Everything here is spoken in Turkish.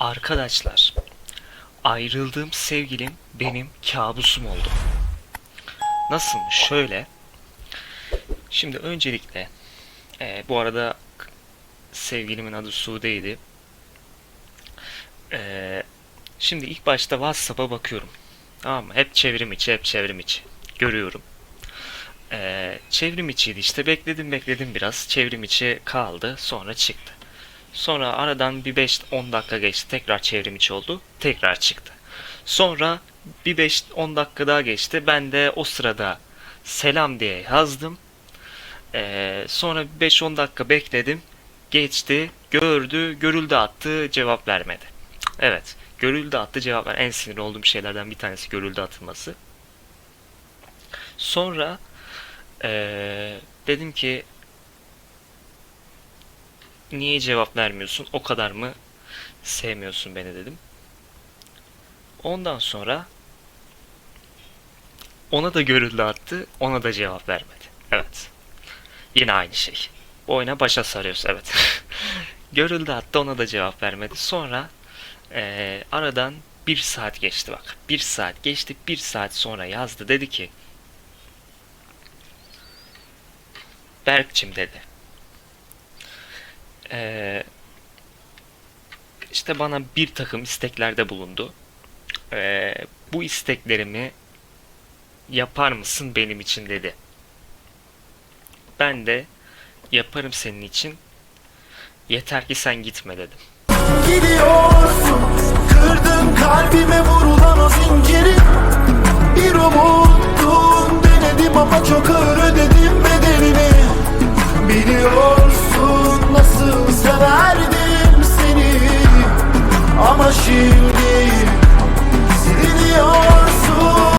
Arkadaşlar, ayrıldığım sevgilim benim kabusum oldu. Nasılmış? Şöyle. Şimdi öncelikle, e, bu arada sevgilimin adı Sude'ydi. E, şimdi ilk başta WhatsApp'a bakıyorum. Tamam mı? Hep çevrim içi, hep çevrim içi. Görüyorum. E, çevrim içiydi işte. Bekledim bekledim biraz. Çevrim içi kaldı. Sonra çıktı. Sonra aradan bir 5-10 dakika geçti. Tekrar çevrim içi oldu. Tekrar çıktı. Sonra bir 5-10 dakika daha geçti. Ben de o sırada selam diye yazdım. Ee, sonra bir 5-10 dakika bekledim. Geçti. Gördü. Görüldü attı. Cevap vermedi. Evet. Görüldü attı cevap ver. En sinir olduğum şeylerden bir tanesi görüldü atılması. Sonra ee, dedim ki niye cevap vermiyorsun? O kadar mı sevmiyorsun beni dedim. Ondan sonra ona da görüldü attı. Ona da cevap vermedi. Evet. Yine aynı şey. Oyuna başa sarıyoruz. Evet. görüldü attı. Ona da cevap vermedi. Sonra eee, aradan bir saat geçti bak. Bir saat geçti. Bir saat sonra yazdı. Dedi ki Berkçim dedi. Ee, işte bana bir takım isteklerde bulundu. Ee, bu isteklerimi yapar mısın benim için dedi. Ben de yaparım senin için. Yeter ki sen gitme dedim. Gidiyorsun